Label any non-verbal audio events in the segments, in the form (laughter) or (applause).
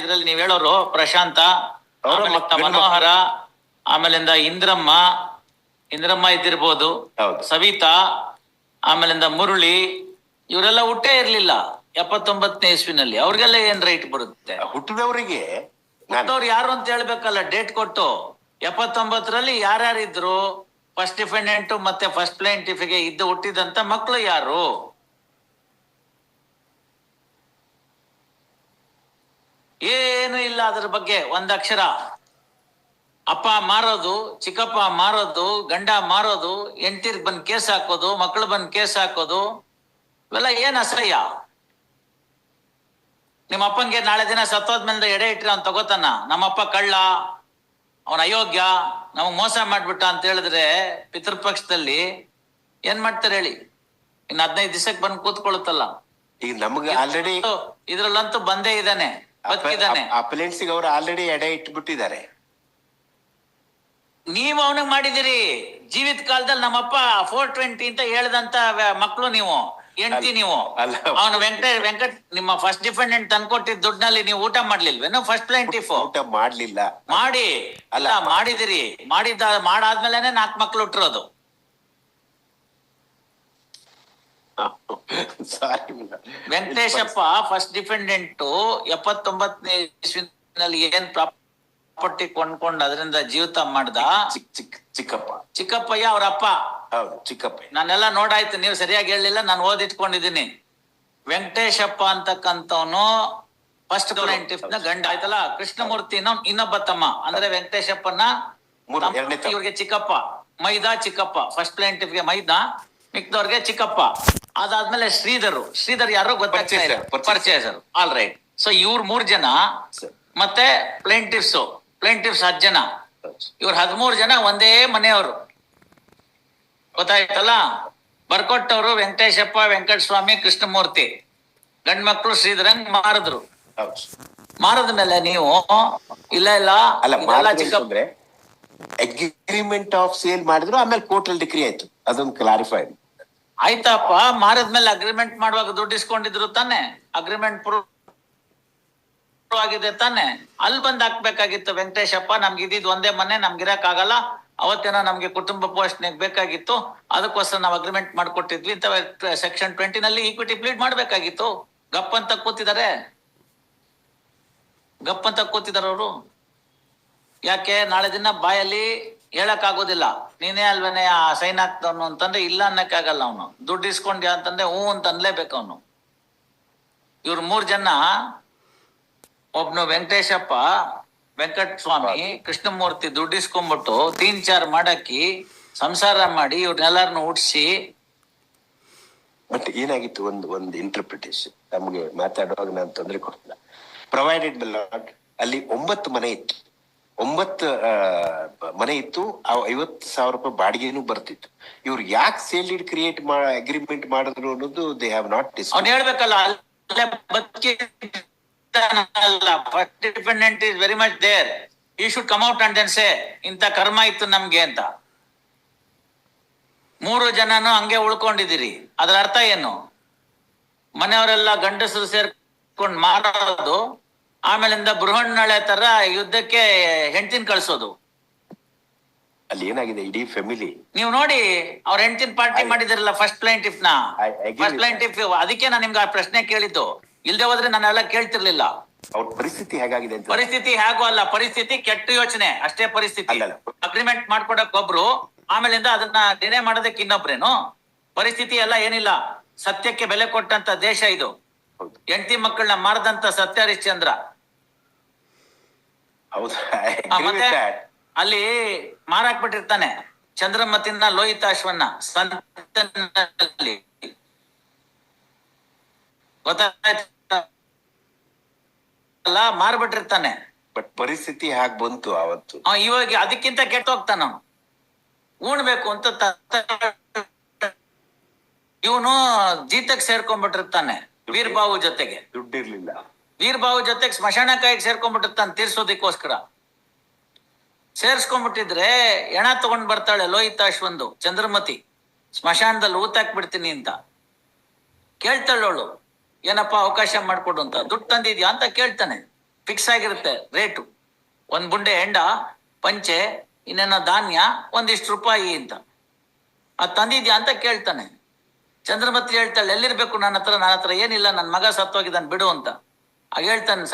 ಇದ್ರಲ್ಲಿ ನೀವ್ ಹೇಳೋರು ಪ್ರಶಾಂತ ಮನೋಹರ ಆಮೇಲಿಂದ ಇಂದ್ರಮ್ಮ ಇಂದ್ರಮ್ಮ ಇದ್ದಿರ್ಬೋದು. ಸವಿತಾ ಆಮೇಲಿಂದ ಮುರುಳಿ ಇವರೆಲ್ಲ ಹುಟ್ಟೇ ಇರ್ಲಿಲ್ಲ ಎಪ್ಪತ್ತೊಂಬತ್ತನೇ ಇಸ್ವಿನಲ್ಲಿ. ಅವ್ರಿಗೆಲ್ಲ ಏನ್ ರೈಟ್ ಬರುತ್ತೆ? ಹುಟ್ಟಿದವರಿಗೆ ಹುಟ್ಟವ್ರು ಯಾರು ಅಂತ ಹೇಳ್ಬೇಕಲ್ಲ ಡೇಟ್ ಕೊಟ್ಟು. ಎಪ್ಪತ್ತೊಂಬತ್ತರಲ್ಲಿ ಯಾರ್ಯಾರಿದ್ರು? ಫಸ್ಟ್ ಡಿಫೆಂಡೆಂಟ್ ಮತ್ತೆ ಫಸ್ಟ್ ಪ್ಲೇಂಟಿಫ್ಗೆ ಇದ್ದು ಹುಟ್ಟಿದಂತ ಮಕ್ಕಳು ಯಾರು? ಏನು ಇಲ್ಲ ಅದ್ರ ಬಗ್ಗೆ ಒಂದಕ್ಷರ ಅಪ್ಪ ಮಾರೋದು ಚಿಕ್ಕಪ್ಪ ಮಾರೋದು ಗಂಡ ಮಾರೋದು ಎಂಟಿರ್ ಬಂದ್ ಕೇಸ್ ಹಾಕೋದು ಮಕ್ಕಳು ಬಂದ್ ಕೇಸ್ ಹಾಕೋದು ಇವೆಲ್ಲ ಏನ್ ಅಸಹ್ಯ? ನಿಮ್ಮ ಅಪ್ಪಂಗೆ ನಾಳೆ ದಿನ ಸತ್ತೋದ್ಮೇಲೆ ಎಡೆ ಇಟ್ಟರೆ ಅವ್ನು ತಗೋತಾನ? ನಮ್ಮಪ್ಪ ಕಳ್ಳ ಅವನ ಅಯೋಗ್ಯ ನಮಗ್ ಮೋಸ ಮಾಡ್ಬಿಟ್ಟ ಅಂತ ಹೇಳಿದ್ರೆ ಪಿತೃಪಕ್ಷದಲ್ಲಿ ಏನ್ ಮಾಡ್ತಾರೆ ಹೇಳಿ? ಇನ್ನು ಹದಿನೈದು ದಿವಸಕ್ಕೆ ಬಂದು ಕೂತ್ಕೊಳ್ಳುತ್ತಲ್ಲ ಈಗ ನಮ್ಗೆ ಆಲ್ರೆಡಿ ಇದ್ರಲ್ಲಂತೂ ಬಂದೇ ಇದ್ದಾನೆ. ಬದುಕಿದ್ದಾನೆ. ಅಪಲೆಂಟ್ಸ್ ಅವರು ಆಲ್ರೆಡಿ ಎಡೆ ಇಟ್ಬಿಟ್ಟಿದ್ದಾರೆ. ನೀವು ಅವನಿಗೆ ಮಾಡಿದಿರಿ ಜೀವಿತ ಕಾಲದಲ್ಲಿ ನಮ್ಮಪ್ಪ ಫೋರ್ ಟ್ವೆಂಟಿ ಅಂತ ಹೇಳ್ದಂತ ಮಕ್ಕಳು ಮಕ್ಳು ನೀವು ಹೆಂಡತಿ ನೀವು. ಅವನು ವೆಂಕಟ ವೆಂಕಟ ನಿಮ್ಮ ಫಸ್ಟ್ ಡಿಫೆಂಡೆಂಟ್ ತಂದ್ಕೊಟ್ಟಿದ್ದ ದುಡ್ಡಿನಲ್ಲಿ ನೀವು ಊಟ ಮಾಡ್ಲಿಲ್ವೇನು? ಫಸ್ಟ್ ಪ್ಲೇಂಟಿಫ್ ಊಟ ಮಾಡ್ಲಿಲ್ಲ. ಮಾಡಿ. ಅಲ್ಲ. ಅಲ್ಲ ಮಾಡಿದಿರಿ ಮಾಡಿದ ಮಾಡಾದ್ಮೇಲೆ ನಾಲ್ಕು ಮಕ್ಳು ಹುಟ್ಟಿರೋದು. (laughs) ಸಾರಿ ವೆಂಕಟೇಶಪ್ಪ ಫಸ್ಟ್ ಡಿಫೆಂಡೆಂಟ್ ಎಪ್ಪತ್ತೊಂಬತ್ತನೇ ಇಸ್ವಿನಲ್ಲಿ ಏನ್ ಪ್ರಾಪರ್ಟಿ ಕೊಂಡ್ಕೊಂಡು ಅದರಿಂದ ಜೀವಿತ ಮಾಡ್ದ? ಚಿಕ್ಕ ಚಿಕ್ಕ ಚಿಕ್ಕಪ್ಪ. ಚಿಕ್ಕಪ್ಪಯ್ಯ ಅವ್ರ ಅಪ್ಪ. ಹೌದು ಚಿಕ್ಕಪ್ಪ ನಾನೆಲ್ಲ ನೋಡಾಯ್ತು ನೀವು ಸರಿಯಾಗಿ ಹೇಳಲಿಲ್ಲ ನಾನು ಓದಿಟ್ಕೊಂಡಿದ್ದೀನಿ. ವೆಂಕಟೇಶಪ್ಪ ಅಂತಕ್ಕಂಥವನು ಫಸ್ಟ್ನ ಗಂಡ ಆಯ್ತಲ್ಲ? ಕೃಷ್ಣಮೂರ್ತಿ ಇನ್ನೊಬ್- ಇನ್ನೊಬ್ಬ ತಮ್ಮ. ಅಂದ್ರೆ ವೆಂಕಟೇಶಪ್ಪನ. ಇವ್ರಿಗೆ ಚಿಕ್ಕಪ್ಪ. ಮೈದಾ ಚಿಕ್ಕಪ್ಪ. ಫಸ್ಟ್ಗೆ ಮೈದಾ. ಮಿಕ್ದವ್ರಿಗೆ ಚಿಕ್ಕಪ್ಪ. ಅದಾದ್ಮೇಲೆ ಶ್ರೀಧರ್. ಶ್ರೀಧರ್ ಯಾರೋ ಗೊತ್ತಾಗ್ತಾ ಇಲ್ಲ. Purchaser, purchaser. Purchaser all right so ಇವ್ರ ಮೂರ್ ಜನ ಮತ್ತೆ ಪ್ಲೇಂಟಿವ್ಸ್ ಪ್ಲೇಂಟಿವ್ಸ್ ಹತ್ತು ಜನ. ಇವ್ರ ಹದಿಮೂರು ಜನ ಒಂದೇ ಮನೆಯವರು. ಗೊತ್ತಾಯ್ತಲ್ಲ? ಬರ್ಕೊಟ್ಟವ್ರು ವೆಂಕಟೇಶಪ್ಪ ವೆಂಕಟಸ್ವಾಮಿ ಕೃಷ್ಣಮೂರ್ತಿ. ಗಂಡ್ ಮಕ್ಳು ಶ್ರೀಧರಂಗ್ ಮಾರಿದ್ರು. ಮಾರದ ಮೇಲೆ ನೀವು ಇಲ್ಲ ಇಲ್ಲ ಅಲ್ಲ ಚಿಕ್ಕಂದ್ರೆ ಅಗ್ರಿಮೆಂಟ್ ಆಫ್ ಸೇಲ್ ಮಾಡಿದ್ರು ಆಮೇಲೆ ಕೋರ್ಟ್ ಅಲ್ಲಿ ಡಿಗ್ರಿ ಆಯ್ತು. ಅದೊಂದು ಕ್ಲಾರಿಫೈ ಆಯ್ತಪ್ಪ ಮಾರದ್ಮೇಲೆ ಅಗ್ರಿಮೆಂಟ್ ಮಾಡುವಾಗ ದುಡ್ಡು ಇಸ್ಕೊಂಡಿದ್ರು ತಾನೆ. ಅಗ್ರಿಮೆಂಟ್ ಪ್ರೂಫ್ ಆಗಿದೆ ತಾನೆ. ಅಲ್ಲಿ ಬಂದ್ ಹಾಕ್ಬೇಕಾಗಿತ್ತು ವೆಂಕಟೇಶಪ್ಪ, ನಮ್ಗೆ ಇದಿದ್ ಒಂದೇ ಮನೆ, ನಮ್ಗೆ ಇರಕ್ ಆಗಲ್ಲ ಅವತ್ತೇನೋ ನಮ್ಗೆ ಕುಟುಂಬ ಪೋಷಣೆಗೆ ಬೇಕಾಗಿತ್ತು. ಅದಕ್ಕೋಸ್ಕರ ನಾವು ಅಗ್ರಿಮೆಂಟ್ ಮಾಡ್ಕೊಟ್ಟಿದ್ವಿ. ಇಂಥ ಸೆಕ್ಷನ್ ಟ್ವೆಂಟಿ ನಲ್ಲಿ ಈಕ್ವಿಟಿ ಪ್ಲೀಡ್ ಮಾಡ್ಬೇಕಾಗಿತ್ತು. ಗಪ್ ಅಂತ ಕೂತಿದ್ದಾರೆ ಗಪ್ ಅಂತ ಕೂತಿದಾರೆ ಅವರು. ಯಾಕೆ? ನಾಳೆ ದಿನ ಬಾಯಲ್ಲಿ ಹೇಳಕ್ ಆಗೋದಿಲ್ಲ ನೀನೇ ಅಲ್ವೇನೆ ಆ ಸೈನ್ ಹಾಕ್ದವನು ಅಂತಂದ್ರೆ ಇಲ್ಲ ಅನ್ನಕ್ಕಾಗಲ್ಲ ಅವನು. ದುಡ್ಡು ಇಸ್ಕೊಂಡ್ಯ ಅಂತಂದ್ರೆ ಹ್ಞೂ ಅಂತ ಅನ್ಲೇಬೇಕು ಅವನು. ಇವ್ರ ಮೂರ್ ಜನ ಒಬ್ನು ವೆಂಕಟೇಶಪ್ಪ ವೆಂಕಟ ಸ್ವಾಮಿ ಕೃಷ್ಣಮೂರ್ತಿ ದುಡ್ಡು ಇಸ್ಕೊಂಡ್ಬಿಟ್ಟು ತೀನ್ ಚಾರ್ ಮಾಡಾಕಿ ಸಂಸಾರ ಮಾಡಿ ಇವ್ರನ್ನೆಲ್ಲಾರನ್ನು ಹುಡ್ಸಿ ಬಟ್ ಏನಾಗಿತ್ತು ಒಂದು ಒಂದು ಇಂಟರ್ಪ್ರಿಟೇಷನ್ ನಮಗೆ ಮಾತಾಡುವಾಗ ನಾನು ತೊಂದರೆ ಕೊಡ್ತಿಲ್ಲ. ಪ್ರೊವೈಡೆಡ್ ಲಾಟ್ ಅಲ್ಲಿ ಒಂಬತ್ತು ಮನೆ ಇತ್ತು. ಒಂಬತ್ತು ಮನೆ ಇತ್ತು, ಆ ಐವತ್ತು ಸಾವಿರ ರೂಪಾಯಿ ಬಾಡಿಗೆನೂ ಬರ್ತಿತ್ತು. ಇವ್ರು ಯಾಕೆ ಸೇಲ್ ಇಡ್ ಕ್ರಿಯೇಟ್ ಅಗ್ರಿಮೆಂಟ್ ಮಾಡಿದ್ರು ಅನ್ನೋದು ದೇ ಹ್ಯಾವ್ ನಾಟ್ ಡಿಸ್ ಅವ್ನು ಹೇಳ್ಬೇಕಲ್ಲ ಬದುಕಿಲ್ಲ dependent is very much there he should come out and say ಇಂಥ ಕರ್ಮ ಇತ್ತು ನಮ್ಗೆ ಅಂತ. ಮೂರು ಜನನು ಹಂಗೆ ಉಳ್ಕೊಂಡಿದ್ದೀರಿ. ಅದ್ರ ಅರ್ಥ ಏನು? ಮನೆಯವರೆಲ್ಲ ಗಂಡಸರು ಸೇರ್ಕೊಂಡು ಮಾರೋದು ಆಮೇಲಿಂದ ಬೃಹಣ್ಣಳೆ ತರ ಯುದ್ಧಕ್ಕೆ ಹೆಂಡತಿನ ಕಳಿಸೋದು. ಅಲ್ಲಿ ಏನಾಗಿದೆ? ಇಡೀ ಫ್ಯಾಮಿಲಿ ನೀವು ನೋಡಿ ಅವ್ರ ಹೆಂಡತಿನ ಪಾರ್ಟಿ ಮಾಡಿದಿರಲ್ಲ ಫಸ್ಟ್ ಪ್ಲೈಂಟಿಫ್ನ. ಫಸ್ಟ್ ಪ್ಲೈಂಟಿಫ್ ಅದಕ್ಕೆ ನಾನು ನಿಮ್ಗೆ ಆ ಪ್ರಶ್ನೆ ಕೇಳಿದ್ದು. ಇಲ್ದೆ ಹೋದ್ರೆ ನಾನೆಲ್ಲ ಕೇಳ್ತಿರ್ಲಿಲ್ಲ. ಅವ್ರ ಪರಿಸ್ಥಿತಿ ಹೇಗಾಗಿದೆ ಅಂತ. ಪರಿಸ್ಥಿತಿ ಹೇಗೂ ಅಲ್ಲ ಪರಿಸ್ಥಿತಿ ಕೆಟ್ಟ ಯೋಚನೆ ಅಷ್ಟೇ ಪರಿಸ್ಥಿತಿ. ಅಗ್ರಿಮೆಂಟ್ ಮಾಡ್ಕೊಡಕ್ ಒಬ್ರು ಆಮೇಲಿಂದ ಅದನ್ನ ಡಿನೇ ಮಾಡೋದಕ್ಕೆ ಇನ್ನೊಬ್ರೇನು? ಪರಿಸ್ಥಿತಿ ಎಲ್ಲ ಏನಿಲ್ಲ. ಸತ್ಯಕ್ಕೆ ಬೆಲೆ ಕೊಟ್ಟಂತ ದೇಶ ಇದು. ಹೆಂಡತಿ ಮಕ್ಕಳನ್ನ ಮಾರದಂತ ಸತ್ಯ ಹರಿಶ್ಚಂದ್ರ. ಹೌದು? ಅಲ್ಲಿ ಮಾರಾಕ್ಬಿಟ್ಟಿರ್ತಾನೆ. ಚಂದ್ರಮತಿನ ಲೋಹಿತಾಶ್ವನ್ನ ಸಂತನಲ್ಲಿ. ಗೊತ್ತಾಯ್ತಲ್ಲ? ಮಾರ್ಬಿಟ್ಟಿರ್ತಾನೆ. ಬಟ್ ಪರಿಸ್ಥಿತಿ ಹಾಗೆ ಬಂತು ಅವತ್ತು ಅವ ಇವಾಗ ಅದಕ್ಕಿಂತ ಕೆಟ್ಟ ಹೋಗ್ತಾನ ಉಣ್ಬೇಕು ಅಂತ ಇವನು ಜೀತಕ್ ಸೇರ್ಕೊಂಡ್ಬಿಟ್ಟಿರ್ತಾನೆ ವೀರ್ಬಾವು ಜೊತೆಗೆ. ದುಡ್ಡಿರ್ಲಿಲ್ಲ. ವೀರ್ಬಾವು ಜೊತೆಗೆ ಸ್ಮಶಾನ ಕಾಯಿಗೆ ಸೇರ್ಕೊಂಡ್ಬಿಟ್ಟಿರ್ತಾನೆ ತೀರ್ಸೋದಕ್ಕೋಸ್ಕರ. ಸೇರ್ಸ್ಕೊಂಡ್ಬಿಟ್ಟಿದ್ರೆ ಎಣ ತಗೊಂಡ್ ಬರ್ತಾಳೆ ಲೋಹಿತಾಶ್ವಂದು ಚಂದ್ರಮತಿ. ಸ್ಮಶಾನದಲ್ಲಿ ಊತಾಕ್ ಬಿಡ್ತೀನಿ ಅಂತ. ಕೇಳ್ತಾಳವಳು ಏನಪ್ಪ ಅವಕಾಶ ಮಾಡಿಕೊಡು ಅಂತ. ದುಡ್ಡು ತಂದಿದ್ಯಾ ಅಂತ ಕೇಳ್ತಾನೆ. ಫಿಕ್ಸ್ ಆಗಿರುತ್ತೆ ರೇಟು. ಒಂದ್ ಬುಂಡೆ ಹೆಂಡ, ಪಂಚೆ, ಇನ್ನೇನೋ ಧಾನ್ಯ, ಒಂದಿಷ್ಟು ರೂಪಾಯಿ ಅಂತ. ಅದು ತಂದಿದ್ಯಾ ಅಂತ ಕೇಳ್ತಾನೆ. ಚಂದ್ರಮತಿ ಹೇಳ್ತಾಳೆ, ಎಲ್ಲಿರ್ಬೇಕು ನನ್ನ ಹತ್ರ? ನನ್ನ ಹತ್ರ ಏನಿಲ್ಲ ನನ್ನ ಮಗ ಸತ್ತೋಗಿದ್ದಾನೆ, ಬಿಡು ಅಂತ. ಆಗ ಹೇಳ್ತಾನೆ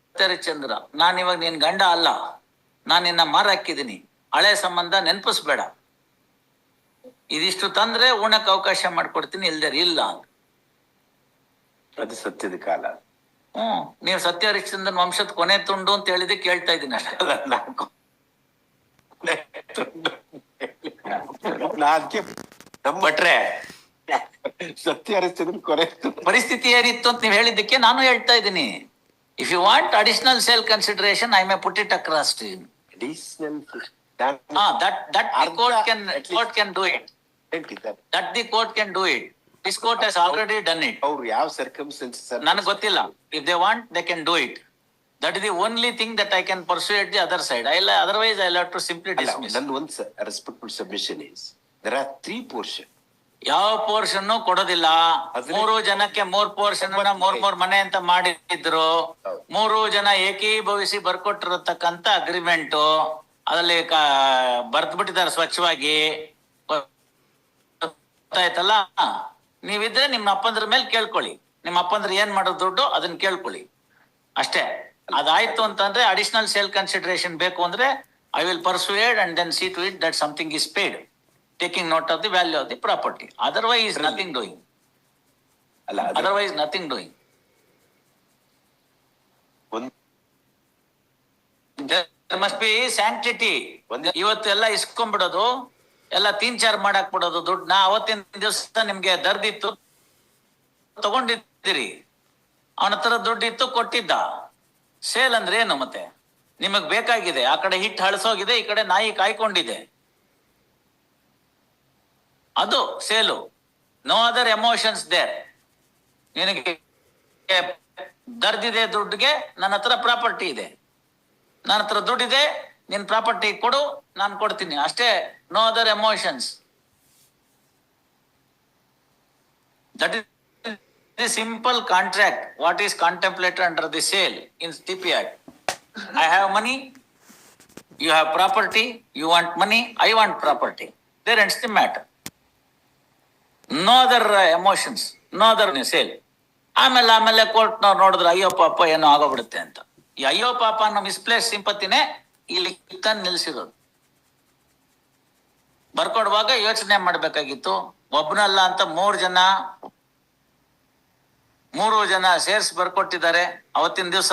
ಸತ್ಯರಿಚಂದ್ರ ನಾನು ಇವಾಗ ನಿನ್ ಗಂಡ ಅಲ್ಲ. ನಾನು ನಿನ್ನ ಮರ ಹಾಕಿದ್ದೀನಿ ಹಳೆ ಸಂಬಂಧ ನೆನಪಿಸ್ಬೇಡ. ಇದಿಷ್ಟು ತಂದ್ರೆ ಉಣಕ್ ಅವಕಾಶ ಮಾಡ್ಕೊಡ್ತೀನಿ ಇಲ್ದೇ ಇಲ್ಲ ಅದು ಸತ್ಯದ ಕಾಲ. ಹ್ಮ್ ನೀವು ಸತ್ಯ ಹರಿಶ್ಚಂದ್ರನ್ ವಂಶದ ಕೊನೆ ತುಂಡು ಅಂತ ಹೇಳಿದೆ ಕೇಳ್ತಾ ಇದ್ದೀನಿ ಅಷ್ಟೇ. ಭಟ್ರೆ ಸತ್ಯ ಹರಿಸ್ತಿದ್ರು ಕರೆಕ್ಟ್ ಪರಿಸ್ಥಿತಿ ಏನಿತ್ತು ಅಂತ ನೀವು ಹೇಳಿದ್ದಕ್ಕೆ ನಾನು ಹೇಳ್ತಾ ಇದ್ದೀನಿ. If you want additional sale consideration I may put it across to additional ಹಾ that that court can court can do it that the court can do it this court has already done it ಅವ್ರು ಯಾವ circumstances ನನಗೆ ಗೊತ್ತಿಲ್ಲ. If they want they can do it that is the only thing that I can persuade the other side I otherwise I to simply dismiss ನನ್ನ ಒಂದು respectful submission is there are three portion ಯಾವ portion ಕೊಡೋದಿಲ್ಲ. ಮೂರು ಜನಕ್ಕೆ ಮೂರ್ portion ಮೂರ್ ಮೂರ್ ಮನೆ ಅಂತ ಮಾಡಿದ್ರು. ಮೂರು ಜನ ಏಕೀಭವಿಸಿ ಬರ್ಕೊಟ್ಟಿರತಕ್ಕಂತ ಅಗ್ರಿಮೆಂಟ್ ಅದ್ರಲ್ಲಿ ಬರ್ದ್ ಬಿಟ್ಟಿದ್ದಾರೆ ಸ್ವಚ್ಛವಾಗಿ. ಗೊತ್ತಾಯ್ತಲ್ಲ? ನೀವಿದ್ರೆ ನಿಮ್ಮ ಅಪ್ಪಂದ್ರ ಮೇಲೆ ಕೇಳ್ಕೊಳ್ಳಿ. ನಿಮ್ಮ ಅಪ್ಪಂದ್ರ ಏನ್ ಮಾಡೋ ದುಡ್ಡು ಅದನ್ನ ಕೇಳ್ಕೊಳ್ಳಿ. ಅಷ್ಟೇ. ಅದಾಯ್ತು ಅಂತಂದ್ರೆ ಅಡಿಷನಲ್ ಸೇಲ್ ಕನ್ಸಿಡರೇಷನ್ ಬೇಕು ಅಂದ್ರೆ I will persuade and then see to it that something is paid taking note of the value of the property otherwise nothing doing ಅಲ್ಲ ಅದು ಅದರ್ವೈಸ್ ನಥಿಂಗ್ ಒಂದು ಬಿ ಸ್ಯಾಂಕ್ಟಿಟಿ ಒಂದೇ- ಇವತ್ತು ಎಲ್ಲ ಇಸ್ಕೊಂಡ್ಬಿಡೋದು ಎಲ್ಲ ತೀನ್ ಚಾರ್ ಮಾಡಕ್ ಬಿಡೋದು ದುಡ್ಡನ್ನ ಅವತ್ತಿನ ದಿವಸ ನಿಮ್ಗೆ ದರ್ದಿತ್ತು ತಗೊಂಡಿದ್ದೀರಿ. ಅವನ ಹತ್ರ ದುಡ್ಡಿತ್ತು ಕೊಟ್ಟಿದ್ದ. ಸೇಲ್ ಅಂದ್ರೆ ಏನು ಮತ್ತೆ? ನಿಮಗ್ ಬೇಕಾಗಿದೆ ಆ ಕಡೆ ಹಿಟ್ಟು ಹಳಸೋಗಿದೆ ಈ ಕಡೆ ನಾಯಿ ಕಾಯ್ಕೊಂಡಿದೆ. ಅದು sale. No other emotions there ನಿನಗೆ ದರ್ದಿದೆ ದುಡ್ಡಿಗೆ ನನ್ನ ಹತ್ರ ಪ್ರಾಪರ್ಟಿ ಇದೆ. ನನ್ನ ಹತ್ರ ದುಡ್ಡಿದೆ, ನಿನ್ ಪ್ರಾಪರ್ಟಿ ಕೊಡು, ನಾನು ಕೊಡ್ತೀನಿ. ಅಷ್ಟೇ no other emotions that is simple contract what is contemplated under the sale in TP I have money you have property you want money I want property there ends the matter no other emotions no other sale ಆಮೇಲೆ ಆಮೇಲೆ ಕೋರ್ಟ್ನವ್ರು ನೋಡಿದ್ರೆ, ಅಯ್ಯೋ ಪಾಪ, ಏನೋ ಆಗೋಗ್ಬಿಡುತ್ತೆ ಅಂತ. ಈ ಅಯ್ಯೋ ಪಾಪ ಅನ್ನೋ ಮಿಸ್ಪ್ಲೇಸ್ ಸಿಂಪತಿನೇ ಇಲ್ಲಿ ತಂದು ನಿಲ್ಸಿರೋದು. ಬರ್ಕೊಡುವಾಗ ಯೋಚನೆ ಮಾಡ್ಬೇಕಾಗಿತ್ತು, ಒಬ್ನಲ್ಲ ಅಂತ ಮೂರ್ ಜನ, ಮೂರು ಜನ ಸೇರ್ಸ್ ಬರ್ಕೊಟ್ಟಿದ್ದಾರೆ. ಅವತ್ತಿನ ದಿವಸ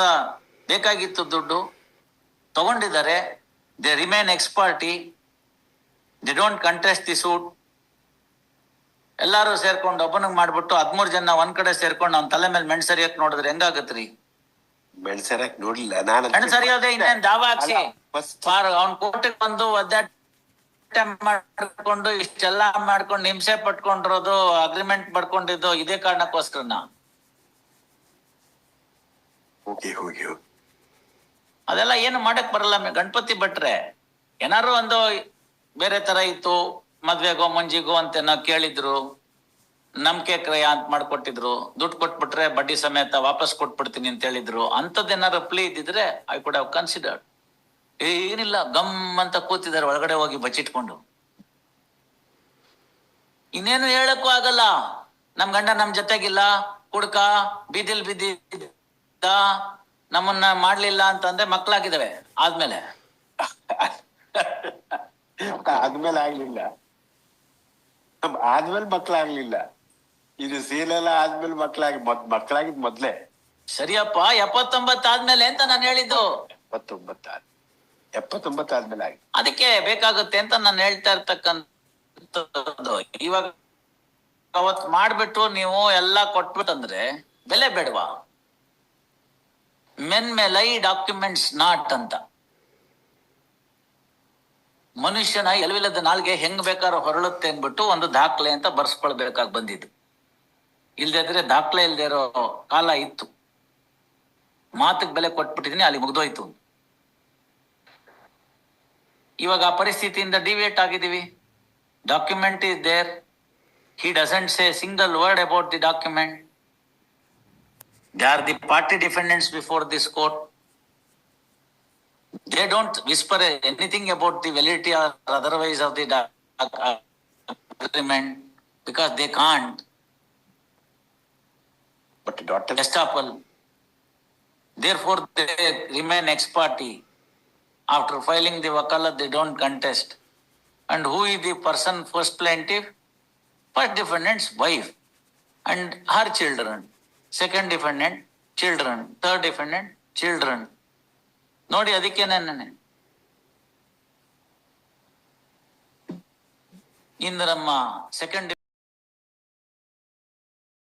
ಬೇಕಾಗಿತ್ತು ದುಡ್ಡು. ತಗೊಂಡಿದ್ದಾರೆ. They remain ex parte they don't contest the suit ಎಲ್ಲಾರು ಸೇರ್ಕೊಂಡು ಒಬ್ಬನಿಗೆ ಮಾಡ್ಬಿಟ್ಟು ಹದ್ಮೂರ್ ಜನ ಒಂದ್ ಕಡೆ ಸೇರ್ಕೊಂಡು ಅವ್ನ ತಲೆ ಮೇಲೆ ಮೆಣ್ ಸರಿಯಕ್ ನೋಡಿದ್ರೆ ಹೆಂಗಾಗತ್ರಿ? ಮೆಣಸರಕ್ ನೋಡ್ಲಿಲ್ಲ ನಾನು ಮೆಣ್ ಸರಿಯೋದೆ ಇನ್ನೇನ್ ದಾವ ಹಾಕ್ಸಿ. ಅವ್ನ್ ಕೋರ್ಟಿಗೆ ಬಂದು ಒದ್ದಾಟ ಮಾಡ್ಕೊಂಡು ಇಷ್ಟೆಲ್ಲ ಮಾಡ್ಕೊಂಡು ಹಿಂಸೆ ಪಟ್ಕೊಂಡಿರೋದು ಅಗ್ರಿಮೆಂಟ್ ಪಡ್ಕೊಂಡಿದ್ದು ಇದೇ ಕಾರಣಕ್ಕೋಸ್ಕರ ಅದೆಲ್ಲ ಏನು ಮಾಡಕ್ ಬರಲ್ಲ ಗಣಪತಿ ಭಟ್ರೆ. ಏನಾರು ಒಂದು ಬೇರೆ ತರ ಇತ್ತು. ಮದ್ವೆಗೋ ಮುಂಜಿಗೋ ಅಂತ ಏನೋ ಕೇಳಿದ್ರು. ನಂಬಿಕೆ ಕ್ರಯ ಅಂತ ಮಾಡ್ಕೊಟ್ಟಿದ್ರು. ದುಡ್ಡು ಕೊಟ್ಬಿಟ್ರೆ ಬಡ್ಡಿ ಸಮೇತ ವಾಪಸ್ ಕೊಟ್ಬಿಡ್ತೀನಿ ಅಂತ ಹೇಳಿದ್ರು. ಅಂತದ್ದೇನಾರು ಪ್ಲೇ ಇದ್ದಿದ್ರೆ ಐ ಕುಡ್ ಹವ್ ಕನ್ಸಿಡರ್ಡ್ ಏನಿಲ್ಲ, ಗಮ್ ಅಂತ ಕೂತಿದ್ದಾರೆ, ಒಳಗಡೆ ಹೋಗಿ ಬಚ್ಚಿಟ್ಕೊಂಡು. ಇನ್ನೇನು ಹೇಳಕ್ಕೂ ಆಗಲ್ಲ. ನಮ್ ಗಂಡ ನಮ್ ಜೊತೆಗಿಲ್ಲ. ಕುಡ್ಕ, ಬೀದಿಲ್ ಬಿದ್ದ ನಮ್ಮನ್ನ ಮಾಡ್ಲಿಲ್ಲ ಅಂತಂದ್ರೆ ಮಕ್ಳಾಗಿದ್ದಾವೆ. ಆದ್ಮೇಲೆ. ಆದ್ಮೇಲೆ ಆಗ್ಲಿಲ್ಲ. ಆದ್ಮೇಲೆ ಮಕ್ಳಾಗ್ಲಿಲ್ಲ. ಇದು ಸೀಲೆಲ್ಲ ಆದ್ಮೇಲೆ ಮಕ್ಳಾಗಿ ಮೊದ್ ಮಕ್ಳಾಗಿದ್ ಮೊದ್ಲೇ. ಸರಿಯಪ್ಪ ಎಪ್ಪತ್ತೊಂಬತ್ ಆದ್ಮೇಲೆ ಅಂತ ನಾನು ಹೇಳಿದ್ದು. ಎಪ್ಪತ್ತೊಂಬತ್ತ ಎಪ್ಪತ್ತೊಂಬತ್ ಆದ್ಮೇಲೆ ಆಗಿ ಅದಕ್ಕೆ ಬೇಕಾಗುತ್ತೆ ಅಂತ ನಾನು ಹೇಳ್ತಾ ಇರ್ತಕ್ಕಂಥದ್ದು. ಇವಾಗ ಅವತ್ ಮಾಡ್ಬಿಟ್ಟು ನೀವು ಎಲ್ಲಾ ಕೊಟ್ಬಿಟ್ಟಂದ್ರೆ ಬೆಲೆ ಬೇಡವಾ? ಮೆನ್ ಮೇಲೆ ಡಾಕ್ಯುಮೆಂಟ್ಸ್ ನಾಟ್ ಅಂತ. ಮನುಷ್ಯನ ಎಲ್ವಿಲ್ಲದ ನಾಲ್ಗೆ ಹೆಂಗ್ ಬೇಕಾದ್ರೂ ಹೊರಳುತ್ತೆ ಅಂದ್ಬಿಟ್ಟು ಒಂದು ದಾಖಲೆ ಅಂತ ಬರ್ಸ್ಕೊಳ್ಬೇಕಾಗಿ ಬಂದಿದ್ದು. ಇಲ್ದಿದ್ರೆ ದಾಖಲೆ ಇಲ್ದೆ ಇರೋ ಕಾಲ ಇತ್ತು. ಮಾತಿಗೆ ಬೆಲೆ ಕೊಟ್ಬಿಟ್ಟಿದೀನಿ, ಅಲ್ಲಿ ಮುಗ್ದೋಯ್ತು. ಇವಾಗ ಆ ಪರಿಸ್ಥಿತಿಯಿಂದ ಡಿವಿಯೇಟ್ ಆಗಿದ್ದೀವಿ. Document is there he doesn't say single word about the document they are the party defendants before this court. They don't whisper anything about the validity or otherwise of the agreement because they can't. But Dr. Gestaple, therefore they remain ex party. After filing the wakalat, they don't contest. And who is the person first plaintiff? First defendant's wife and her children. Second defendant, children. Third defendant, children. ನೋಡಿ ಅದಕ್ಕೆ ನನ್ನ ಇಂದು ನಮ್ಮ second